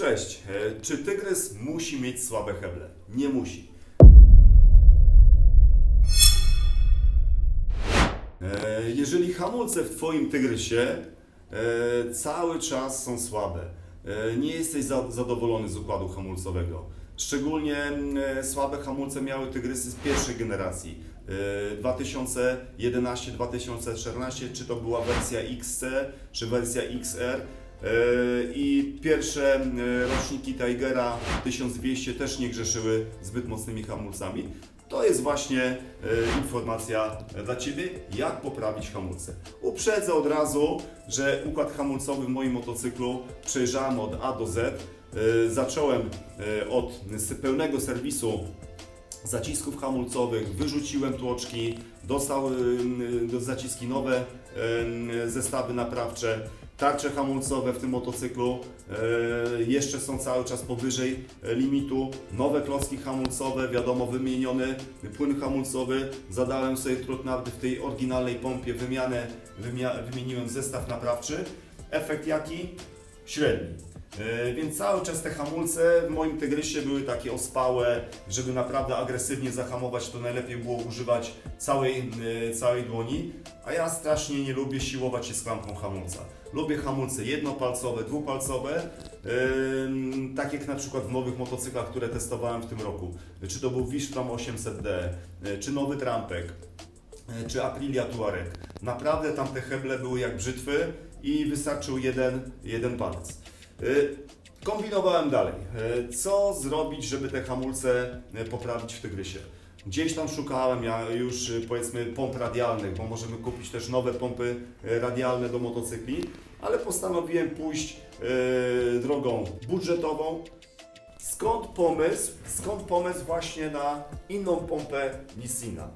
Cześć. E, Czy tygrys musi mieć słabe heble? Nie musi. E, Jeżeli hamulce w Twoim tygrysie e, cały czas są słabe, nie jesteś za, zadowolony z układu hamulcowego, szczególnie słabe hamulce miały tygrysy z pierwszej generacji, e, 2011-2014, czy to była wersja XC, czy wersja XR, i pierwsze e, roczniki Tigera 1200 też nie grzeszyły zbyt mocnymi hamulcami. To jest właśnie e, informacja dla Ciebie, jak poprawić hamulce. Uprzedzę od razu, że układ hamulcowy w moim motocyklu przejrzałem od A do Z. E, Zacząłem e, od pełnego serwisu zacisków hamulcowych, wyrzuciłem tłoczki, dostał do zaciski nowe zestawy naprawcze, tarcze hamulcowe w tym motocyklu. Y, jeszcze są cały czas powyżej limitu, nowe klocki hamulcowe, wiadomo wymieniony płyn hamulcowy, zadałem sobie trud nawet w tej oryginalnej pompie wymianę, wymia, wymieniłem zestaw naprawczy, efekt jaki? Średni. E, Więc cały czas te hamulce w moim tygrysie były takie ospałe, żeby naprawdę agresywnie zahamować, to najlepiej było używać całej, e, całej dłoni, a ja strasznie nie lubię siłować się z klamką hamulca. Lubię hamulce jednopalcowe, dwupalcowe, tak jak na przykład w nowych motocyklach, które testowałem w tym roku. Czy to był Wistrom 800D, e, czy nowy Trampek, czy Aprilia Tuareg. Naprawdę tamte heble były jak brzytwy i wystarczył jeden, jeden palec. Y, Kombinowałem dalej. Y, Co zrobić, żeby te hamulce y, poprawić w tygrysie? Gdzieś tam szukałem ja już powiedzmy pomp radialnych, bo możemy kupić też nowe pompy radialne do motocykli, ale postanowiłem pójść drogą budżetową. Skąd pomysł? Skąd pomysł właśnie na inną pompę Nissina?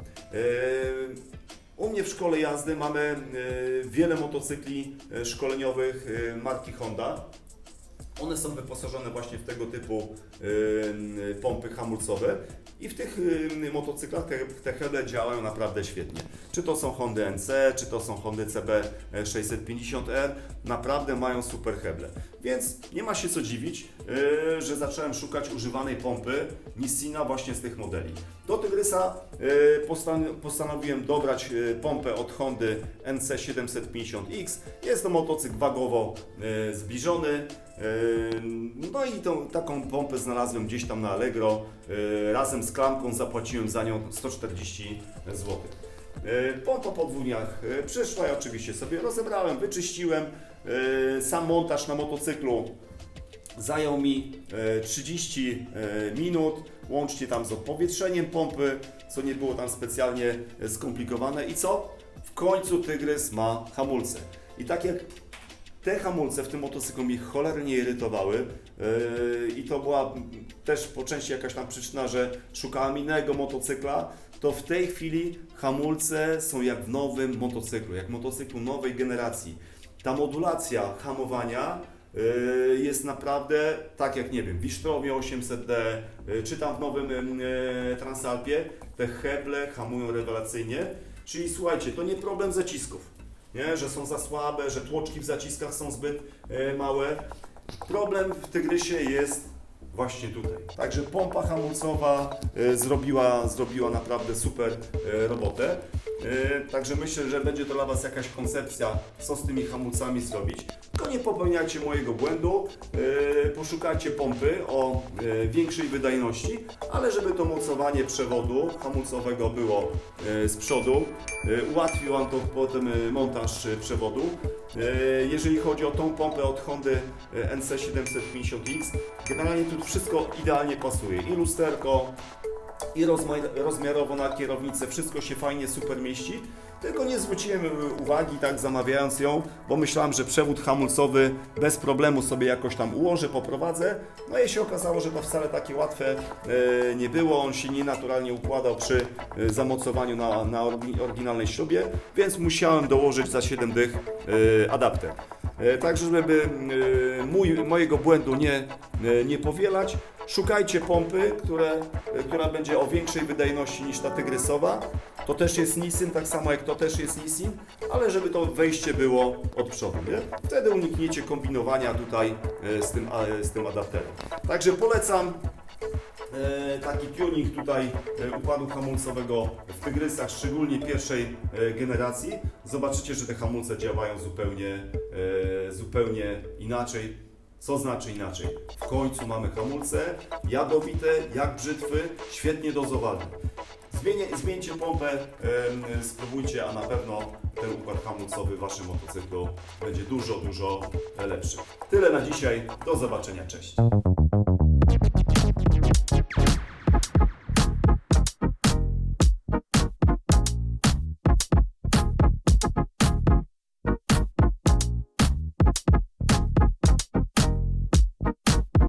U mnie w szkole jazdy mamy wiele motocykli szkoleniowych marki Honda. One są wyposażone właśnie w tego typu yy, pompy hamulcowe i w tych yy, motocyklach te, te działają naprawdę świetnie. Czy to są Hondy NC, czy to są Hondy CB 650R, naprawdę mają super heble. Więc nie ma się co dziwić, yy, że zacząłem szukać używanej pompy Nissina właśnie z tych modeli. Do Tygrysa postan- postanowiłem dobrać pompę od Hondy NC750X. Jest to motocykl wagowo zbliżony. Yy, No i tą, taką pompę znalazłem gdzieś tam na Allegro. Yy, Razem z klamką zapłaciłem za nią 140 zł. Pompa po dwóch dniach yy, przyszła i oczywiście sobie rozebrałem, wyczyściłem. Sam montaż na motocyklu zajął mi e, 30 e, minut, łącznie tam z odpowietrzeniem pompy, co nie było tam specjalnie skomplikowane. I co? W końcu Tygrys ma hamulce. I tak jak te hamulce w tym motocyklu mnie cholernie irytowały yy, i to była też po części jakaś tam przyczyna, że szukałem innego motocykla, to w tej chwili hamulce są jak w nowym motocyklu, jak motocyklu nowej generacji. Ta modulacja hamowania yy, jest naprawdę tak jak nie wiem, w Wisztromie 800D, yy, czy tam w nowym Transalpie, te heble hamują rewelacyjnie. Czyli słuchajcie, to nie problem zacisków nie? że są za słabe, że tłoczki w zaciskach są zbyt e, małe. Problem w Tygrysie jest właśnie tutaj. Także pompa hamulcowa e, zrobiła, zrobiła naprawdę super e, robotę. E, Także myślę, że będzie to dla Was jakaś koncepcja, co z tymi hamulcami zrobić. Tylko nie popełniajcie mojego błędu, e, poszukajcie pompy o e, większej wydajności, ale żeby to mocowanie przewodu hamulcowego było z przodu, e, ułatwi Wam to potem montaż przewodu. Jeżeli chodzi o tą pompę od Hondy e, NC750X, generalnie tu wszystko idealnie pasuje. I lusterko, i rozmiarowo na kierownicę, wszystko się fajnie, super mieści. Tylko nie zwróciłem y, uwagi, tak zamawiając ją, bo myślałem, że przewód hamulcowy bez problemu sobie jakoś tam ułożę, poprowadzę. No i się okazało, że to wcale takie łatwe e, nie było. On się nienaturalnie układał przy e, zamocowaniu na, na oryginalnej śrubie, więc musiałem dołożyć za 7 dych e, adapter. E, Tak, żeby e, mój, mojego błędu nie, e, nie powielać, szukajcie pompy, które, e, która będzie o większej wydajności niż ta tygrysowa To też jest Nissin, tak samo jak to też jest Nissin, ale żeby to wejście było od przodu, nie? Wtedy unikniecie kombinowania tutaj e, z tym, a- z tym adapterem. Także polecam e, taki tuning tutaj e, układu hamulcowego w Tygrysach, szczególnie pierwszej e, generacji. Zobaczycie, że te hamulce działają zupełnie, e, zupełnie inaczej. Co znaczy inaczej? W końcu mamy hamulce jadowite, jak brzytwy, świetnie dozowane. Zmieńcie pompę, em, spróbujcie, a na pewno ten układ hamulcowy w Waszym motocyklu będzie dużo, dużo lepszy. Tyle na dzisiaj. Do zobaczenia. Cześć.